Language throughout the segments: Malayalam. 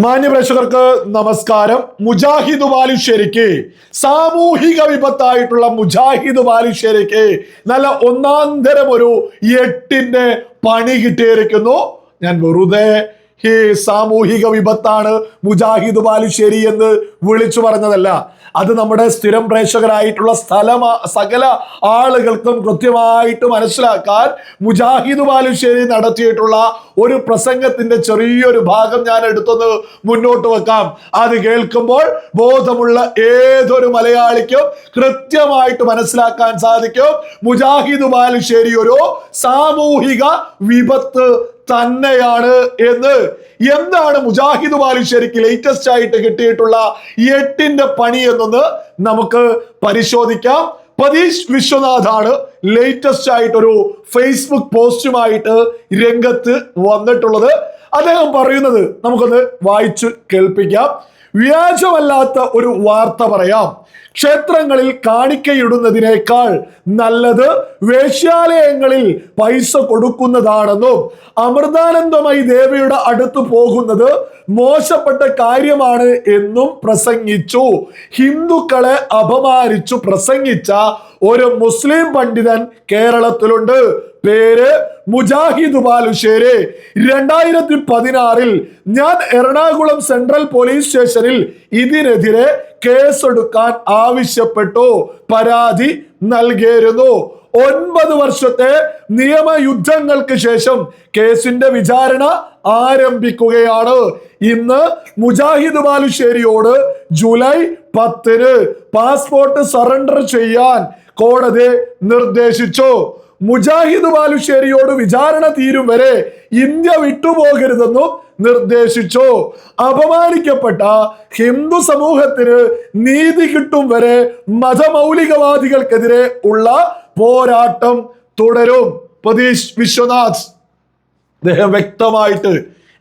മാന്യപ്രേക്ഷകർക്ക് നമസ്കാരം. മുജാഹിദ് ബാലുശ്ശേരിക്ക് സാമൂഹിക വിപത്തായിട്ടുള്ള മുജാഹിദ് ബാലുശ്ശേരിക്ക് നല്ല ഒന്നാന്തരം ഒരു എട്ടിന്റെ പണി കിട്ടിയിരിക്കുന്നു. ഞാൻ വെറുതെ ഈ സാമൂഹിക വിപത്താണ് മുജാഹിദ് ബാലുശ്ശേരി എന്ന് വിളിച്ചു പറഞ്ഞതല്ല. അത് നമ്മുടെ സ്ഥിരം പ്രേക്ഷകരായിട്ടുള്ള സ്ഥലം സകല ആളുകൾക്കും കൃത്യമായിട്ട് മനസ്സിലാക്കാൻ മുജാഹിദ് ബാലുശ്ശേരി നടത്തിയിട്ടുള്ള ഒരു പ്രസംഗത്തിന്റെ ചെറിയൊരു ഭാഗം ഞാൻ എടുത്തൊന്ന് മുന്നോട്ട് വെക്കാം. അത് കേൾക്കുമ്പോൾ ബോധമുള്ള ഏതൊരു മലയാളിക്കും കൃത്യമായിട്ട് മനസ്സിലാക്കാൻ സാധിക്കും. മുജാഹിദ് ബാലുശ്ശേരി ഒരു സാമൂഹിക വിപത്ത് തന്നെയാണ് എന്ന്. എന്താണ് മുജാഹിദ് ബാലുശ്ശേരിക്ക് ലേറ്റസ്റ്റ് ആയിട്ട് കിട്ടിയിട്ടുള്ള എട്ടിന്റെ പണി എന്നൊന്ന് നമുക്ക് പരിശോധിക്കാം. പതീഷ് വിശ്വനാഥാണ് ലേറ്റസ്റ്റ് ആയിട്ടൊരു ഫേസ്ബുക്ക് പോസ്റ്റുമായിട്ട് രംഗത്ത് വന്നിട്ടുള്ളത്. അദ്ദേഹം പറയുന്നത് നമുക്കൊന്ന് വായിച്ചു കേൾപ്പിക്കാം. വ്യാജമല്ലാത്ത ഒരു വാർത്ത പറയാം. ക്ഷേത്രങ്ങളിൽ കാണിക്കയിടുന്നതിനേക്കാൾ നല്ലത് വേശ്യാലയങ്ങളിൽ പൈസ കൊടുക്കുന്നതാണെന്നും അമൃതാനന്ദമായി ദേവിയുടെ അടുത്ത് പോകുന്നത് മോശപ്പെട്ട കാര്യമാണ് എന്നും പ്രസംഗിച്ചു. ഹിന്ദുക്കളെ അപമാനിച്ചു പ്രസംഗിച്ച ഒരു മുസ്ലിം പണ്ഡിതൻ കേരളത്തിലുണ്ട്. പേര് മുജാഹിദ് ബാലുശ്ശേരി. രണ്ടായിരത്തി പതിനാറിൽ ഞാൻ എറണാകുളം സെൻട്രൽ പോലീസ് സ്റ്റേഷനിൽ ഇതിനെതിരെ കേസെടുക്കാൻ ആവശ്യപ്പെട്ടു. പരാതി നൽകിയിരുന്നു. ഒൻപത് വർഷത്തെ നിയമയുദ്ധങ്ങൾക്ക് ശേഷം കേസിന്റെ വിചാരണ ആരംഭിക്കുകയാണ്. ഇന്ന് മുജാഹിദ് ബാലുശ്ശേരിയോട് ജൂലൈ പത്തിന് പാസ്പോർട്ട് സറണ്ടർ ചെയ്യാൻ കോടതി നിർദ്ദേശിച്ചു. മുജാഹിദ് ബാലുശ്ശേരിയോട് വിചാരണ തീരും വരെ ഇന്ത്യ വിട്ടുപോകരുതെന്നും നിർദ്ദേശിച്ചു. അപമാനിക്കപ്പെട്ട ഹിന്ദു സമൂഹത്തിന് നീതി കിട്ടും വരെ മതമൗലികവാദികൾക്കെതിരെ ഉള്ള പോരാട്ടം തുടരും. പ്രതീഷ് വിശ്വനാഥ്. അദ്ദേഹം വ്യക്തമായിട്ട്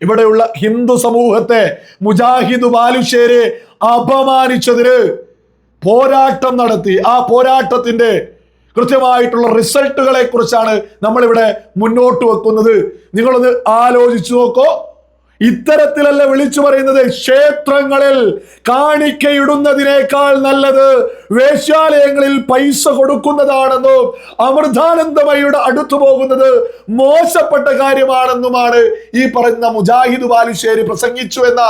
ഇവിടെയുള്ള ഹിന്ദു സമൂഹത്തെ മുജാഹിദ് ബാലുശ്ശേരി അപമാനിച്ചതിന് പോരാട്ടം നടത്തി. ആ പോരാട്ടത്തിന്റെ കൃത്യമായിട്ടുള്ള റിസൾട്ടുകളെ കുറിച്ചാണ് നമ്മളിവിടെ മുന്നോട്ട് വെക്കുന്നത്. നിങ്ങളൊന്ന് ആലോചിച്ചു നോക്കോ. ഇത്തരത്തിലല്ല വിളിച്ചു പറയുന്നത്? ക്ഷേത്രങ്ങളിൽ കാണിക്കയിടുന്നതിനേക്കാൾ നല്ലത് വേശ്യാലയങ്ങളിൽ പൈസ കൊടുക്കുന്നതാണെന്നും അമൃതാനന്ദമയുടെ അടുത്തു പോകുന്നത് മോശപ്പെട്ട കാര്യമാണെന്നുമാണ് ഈ പറയുന്ന മുജാഹിദ് ബാലുശ്ശേരി പ്രസംഗിച്ചു എന്ന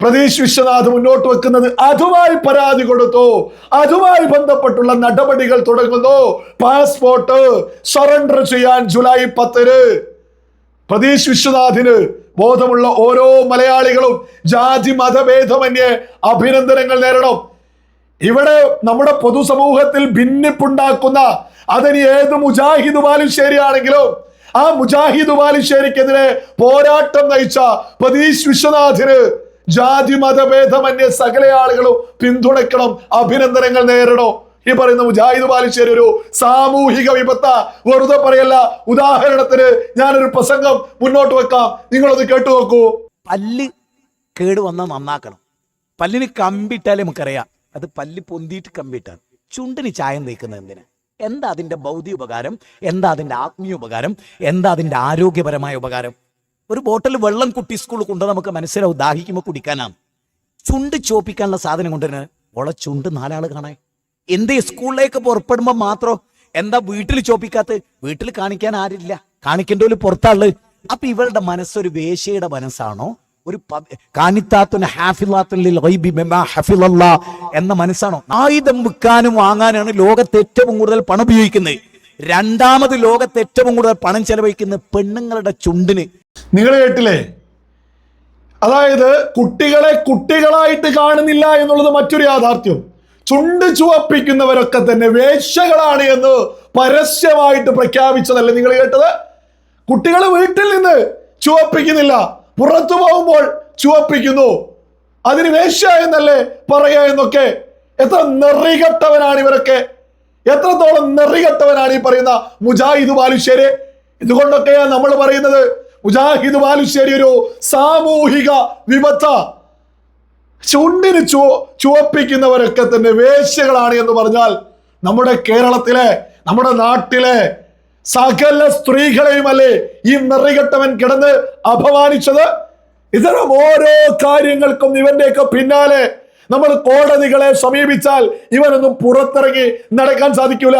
പ്രതീഷ് വിശ്വനാഥ് മുന്നോട്ട് വെക്കുന്നത് അതുമായി പരാതി കൊടുത്തു. അതുമായി ബന്ധപ്പെട്ടുള്ള നടപടികൾ തുടങ്ങുന്നു. പാസ്പോർട്ട് സറണ്ടർ ചെയ്യാൻ ജൂലൈ പത്തിന്. പ്രതീഷ് വിശ്വനാഥിന് ബോധമുള്ള ഓരോ മലയാളികളും ജാതി മതഭേദമന്യേ അഭിനന്ദനങ്ങൾ നേരണം. ഇവിടെ നമ്മുടെ പൊതുസമൂഹത്തിൽ ഭിന്നിപ്പുണ്ടാക്കുന്ന അതിന് ഏത് മുജാഹിദ് ബാലുശ്ശേരി ആണെങ്കിലും ആ മുജാഹിദ് ബാലുശ്ശേരിക്കെതിരെ പോരാട്ടം നയിച്ച പ്രതീഷ് വിശ്വനാഥിന് ജാതി മതഭേദമന്യേ സകല ആളുകളും പിന്തുണയ്ക്കണം അഭിനന്ദനങ്ങൾ നേരിടണം. ഈ പറയുന്ന മുജാഹിദ് ബാലിശ്ശേരി ഒരു സാമൂഹിക വിപത്ത വെറുതെ പറയല്ല. ഉദാഹരണത്തിന് ഞാനൊരു പ്രസംഗം മുന്നോട്ട് വെക്കാം. നിങ്ങളത് കേട്ടു നോക്കൂ. പല്ല് കേട് വന്ന നന്നാക്കണം. പല്ലിന് കമ്പിട്ടാലേ നമുക്കറിയാം. അത് പല്ല് പൊന്തിയിട്ട് കമ്പിട്ടാണ്. ചുണ്ടിന് ചായം നീക്കുന്നത് എന്തിനാ? എന്താ അതിന്റെ ഭൗതിക ഉപകാരം? എന്താ അതിന്റെ ആത്മീയ ഉപകാരം? എന്താ അതിന്റെ ആരോഗ്യപരമായ ഉപകാരം? ഒരു ബോട്ടിൽ വെള്ളം കുട്ടി സ്കൂളിൽ കൊണ്ട് നമുക്ക് മനസ്സിലാവും ദാഹിക്കുമ്പോൾ കുടിക്കാനാണ് ചുണ്ട് ചോപ്പിക്കാനുള്ള സാധനം കൊണ്ടുവരുന്നത്. ഓളെ ചുണ്ട് നാലാൾ കാണേ എന്ത് സ്കൂളിലേക്ക് പുറപ്പെടുമ്പോൾ മാത്രം എന്താ വീട്ടിൽ ചോപ്പിക്കാത്ത? വീട്ടിൽ കാണിക്കാൻ ആരില്ല. കാണിക്കേണ്ട ഒരു പുറത്താൾ. അപ്പൊ ഇവളുടെ മനസ്സൊരു വേശയുടെ മനസ്സാണോ? ഒരു കാനിത്താത്തുന എന്ന മനസ്സാണോ? ആയുധം വിൽക്കാനും വാങ്ങാനാണ് ലോകത്ത് ഏറ്റവും കൂടുതൽ പണം ഉപയോഗിക്കുന്നത് രണ്ടാമത് ലോകത്ത് ഏറ്റവും കൂടുതൽ പണം ചെലവഴിക്കുന്ന പെണ്ണുങ്ങളുടെ ചുണ്ടിന്. നിങ്ങൾ കേട്ടില്ലേ? അതായത് കുട്ടികളെ കുട്ടികളായിട്ട് കാണുന്നില്ല എന്നുള്ളത് മറ്റൊരു യാഥാർത്ഥ്യം. ചുണ്ട് ചുവപ്പിക്കുന്നവരൊക്കെ തന്നെ വേശ്യകളാണ് എന്ന് പരസ്യമായിട്ട് പ്രഖ്യാപിച്ചതല്ലേ നിങ്ങൾ കേട്ടത്? കുട്ടികൾ വീട്ടിൽ നിന്ന് ചുവപ്പിക്കുന്നില്ല. പുറത്തു പോകുമ്പോൾ ചുവപ്പിക്കുന്നു. അതിന് വേശ്യ എന്നല്ലേ പറയുക എന്നൊക്കെ. എത്ര നെറികെട്ടവനാണ് ഇവരൊക്കെ. എത്രത്തോളം നെറികെട്ടവനാണ് ഈ പറയുന്ന മുജാഹിദ് ബാലുശ്ശേരി? ഇതുകൊണ്ടൊക്കെയാണ് നമ്മൾ പറയുന്നത്? മുജാഹിദ് ബാലുശ്ശേരി ഒരു സാമൂഹിക വിപത്ത. ചുണ്ടിന് ചു ചുവപ്പിക്കുന്നവരൊക്കെ തന്നെ വേശ്യകളാണ് എന്ന് പറഞ്ഞാൽ നമ്മുടെ കേരളത്തിലെ നമ്മുടെ നാട്ടിലെ സകല സ്ത്രീകളെയും അല്ലേ ഈ നെറികെട്ടവൻ കിടന്ന് അപമാനിച്ചത്? ഇത്തരം ഓരോ കാര്യങ്ങൾക്കും ഇവന്റെയൊക്കെ പിന്നാലെ നമ്മൾ കോടതികളെ സമീപിച്ചാൽ ഇവനൊന്നും പുറത്തിറങ്ങി നടക്കാൻ സാധിക്കൂല.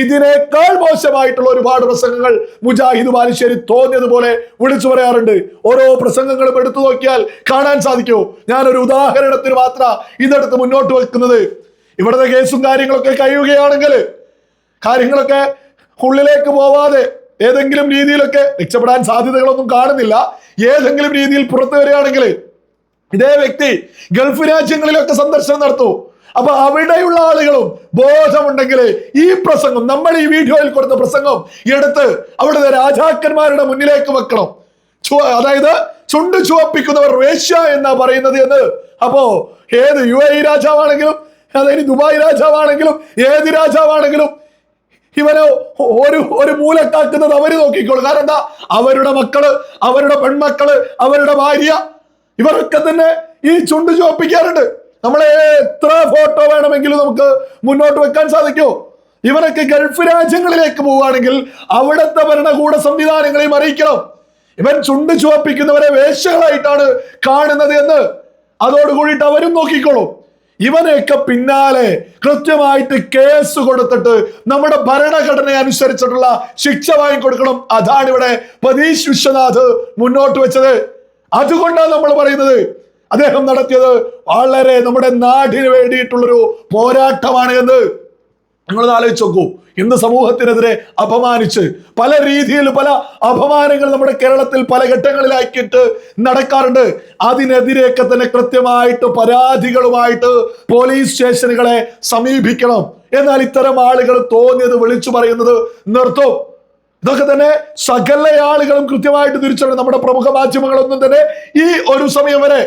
ഇതിനേക്കാൾ മോശമായിട്ടുള്ള ഒരുപാട് പ്രസംഗങ്ങൾ മുജാഹിദ് ബാലുശ്ശേരി തോന്നിയതുപോലെ വിളിച്ചു പറയാറുണ്ട്. ഓരോ പ്രസംഗങ്ങളും എടുത്തു നോക്കിയാൽ കാണാൻ സാധിക്കൂ. ഞാനൊരു ഉദാഹരണത്തിന് മാത്ര ഇതെടുത്ത് മുന്നോട്ട് വെക്കുന്നത്. ഇവിടുത്തെ കേസും കാര്യങ്ങളൊക്കെ കഴിയുകയാണെങ്കിൽ കാര്യങ്ങളൊക്കെ ഉള്ളിലേക്ക് പോവാതെ ഏതെങ്കിലും രീതിയിലൊക്കെ രക്ഷപ്പെടാൻ സാധ്യതകളൊന്നും കാണുന്നില്ല. ഏതെങ്കിലും രീതിയിൽ പുറത്തു വരികയാണെങ്കിൽ ഇതേ വ്യക്തി ഗൾഫ് രാജ്യങ്ങളിലൊക്കെ സന്ദർശനം നടത്തൂ. അപ്പൊ അവിടെയുള്ള ആളുകളും ബോധമുണ്ടെങ്കിൽ ഈ പ്രസംഗം നമ്മൾ ഈ വീഡിയോയിൽ കൊടുത്ത പ്രസംഗം എടുത്ത് അവിടുത്തെ രാജാക്കന്മാരുടെ മുന്നിലേക്ക് വെക്കണം. അതായത് ചുണ്ട് ചുവപ്പിക്കുന്നവർ വേശ്യ എന്നാ പറയുന്നത് എന്ന്. അപ്പോ ഏത് യു എ രാജാവാണെങ്കിലും അതായത് ദുബായ് രാജാവാണെങ്കിലും ഏത് രാജാവാണെങ്കിലും ഇവനെ ഒരു ഒരു മൂലക്കാക്കുന്നത് അവർ നോക്കിക്കോളും. കാരണം എന്താ? അവരുടെ മക്കൾ അവരുടെ പെൺമക്കൾ അവരുടെ ഭാര്യ ഇവരൊക്കെ തന്നെ ഈ ചുണ്ട് ചോപ്പിക്കാറുണ്ട് നമ്മളെ എത്ര ഫോട്ടോ വേണമെങ്കിലും നമുക്ക് മുന്നോട്ട് വെക്കാൻ സാധിക്കുമോ ഇവരൊക്കെ ഗൾഫ് രാജ്യങ്ങളിലേക്ക് പോവുകയാണെങ്കിൽ അവിടുത്തെ ഭരണകൂട സംവിധാനങ്ങളെയും അറിയിക്കണം. ഇവൻ ചുണ്ട് ചുവപ്പിക്കുന്നവരെ വേശ്യകളായിട്ടാണ് കാണുന്നത് എന്ന്. അതോടുകൂടിയിട്ട് അവരും നോക്കിക്കോളും. ഇവനെയൊക്കെ പിന്നാലെ കൃത്യമായിട്ട് കേസ് കൊടുത്തിട്ട് നമ്മുടെ ഭരണഘടന അനുസരിച്ചിട്ടുള്ള ശിക്ഷ വാങ്ങിക്കൊടുക്കണം. അതാണ് ഇവിടെ പതീഷ് വിശ്വനാഥ് മുന്നോട്ട് വെച്ചത്. അതുകൊണ്ടാണ് നമ്മൾ പറയുന്നത്. അദ്ദേഹം നടത്തിയത് വളരെ നമ്മുടെ നാടിന് വേണ്ടിയിട്ടുള്ളൊരു പോരാട്ടമാണ് എന്ന്. നിങ്ങളൊന്ന് ആലോചിച്ച് നോക്കൂ. ഇന്ന് സമൂഹത്തിനെതിരെ അപമാനിച്ച് പല രീതിയിൽ പല അപമാനങ്ങൾ നമ്മുടെ കേരളത്തിൽ പല ഘട്ടങ്ങളിലാക്കിയിട്ട് നടക്കാറുണ്ട്. അതിനെതിരെയൊക്കെ തന്നെ കൃത്യമായിട്ട് പരാതികളുമായിട്ട് പോലീസ് സ്റ്റേഷനുകളെ സമീപിക്കണം. എന്നാൽ ഇത്തരം ആളുകൾ തോന്നിയത് വിളിച്ചു പറയുന്നത് നിർത്തും. ഇതൊക്കെ തന്നെ സകല ആളുകളും കൃത്യമായിട്ട് തിരിച്ചറിയണം നമ്മുടെ പ്രമുഖ മാധ്യമങ്ങളൊന്നും തന്നെ ഈ ഒരു സമയം വരെ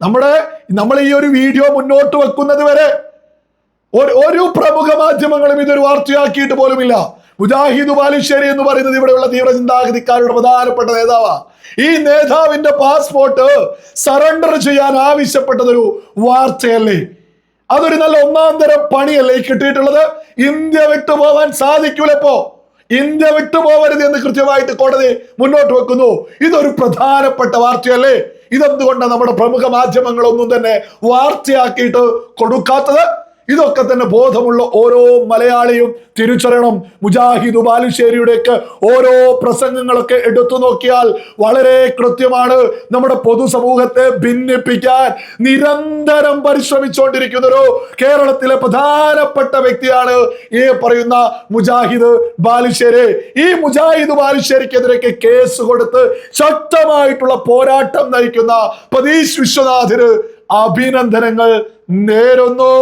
നമ്മുടെ നമ്മൾ ഈ ഒരു വീഡിയോ മുന്നോട്ട് വെക്കുന്നത് വരെ ഒരു പ്രമുഖ മാധ്യമങ്ങളും ഇതൊരു വാർത്തയാക്കിയിട്ട് പോലുമില്ല. മുജാഹിദ് ബാലുശ്ശേരി എന്ന് പറയുന്നത് ഇവിടെയുള്ള തീവ്ര ചിന്താഗതിക്കാരുടെ പ്രധാനപ്പെട്ട നേതാവാ. ഈ നേതാവിന്റെ പാസ്പോർട്ട് സറണ്ടർ ചെയ്യാൻ ആവശ്യപ്പെട്ടതൊരു വാർത്തയല്ലേ? അതൊരു നല്ല ഒന്നാം തരം പണിയല്ലേ കിട്ടിയിട്ടുള്ളത്? ഇന്ത്യ വിട്ടുപോകാൻ സാധിക്കൂലപ്പോ? ഇന്ത്യ വിട്ടുപോകരുത് എന്ന് കൃത്യമായിട്ട് കോടതി മുന്നോട്ട് വെക്കുന്നു. ഇതൊരു പ്രധാനപ്പെട്ട വാർത്തയല്ലേ? ഇതെന്തുകൊണ്ടാണ് നമ്മുടെ പ്രമുഖ മാധ്യമങ്ങളൊന്നും തന്നെ വാർത്തയാക്കിയിട്ട് കൊടുക്കാത്തത്? ഇതൊക്കെ തന്നെ ബോധമുള്ള ഓരോ മലയാളിയും തിരിച്ചറിയണം. മുജാഹിദ് ബാലുശ്ശേരിയുടെയൊക്കെ ഓരോ പ്രസംഗങ്ങളൊക്കെ എടുത്തു നോക്കിയാൽ വളരെ കൃത്യമാണ്. നമ്മുടെ പൊതുസമൂഹത്തെ ഭിന്നിപ്പിക്കാൻ നിരന്തരം പരിശ്രമിച്ചുകൊണ്ടിരിക്കുന്ന ഒരു കേരളത്തിലെ പ്രധാനപ്പെട്ട വ്യക്തിയാണ് ഈ പറയുന്ന മുജാഹിദ് ബാലുശ്ശേരി. ഈ മുജാഹിദ് ബാലുശ്ശേരിക്കെതിരെയൊക്കെ കേസ് കൊടുത്ത് ശക്തമായിട്ടുള്ള പോരാട്ടം നയിക്കുന്ന പതീഷ് വിശ്വനാഥിന് അഭിനന്ദനങ്ങൾ നേരുന്നു.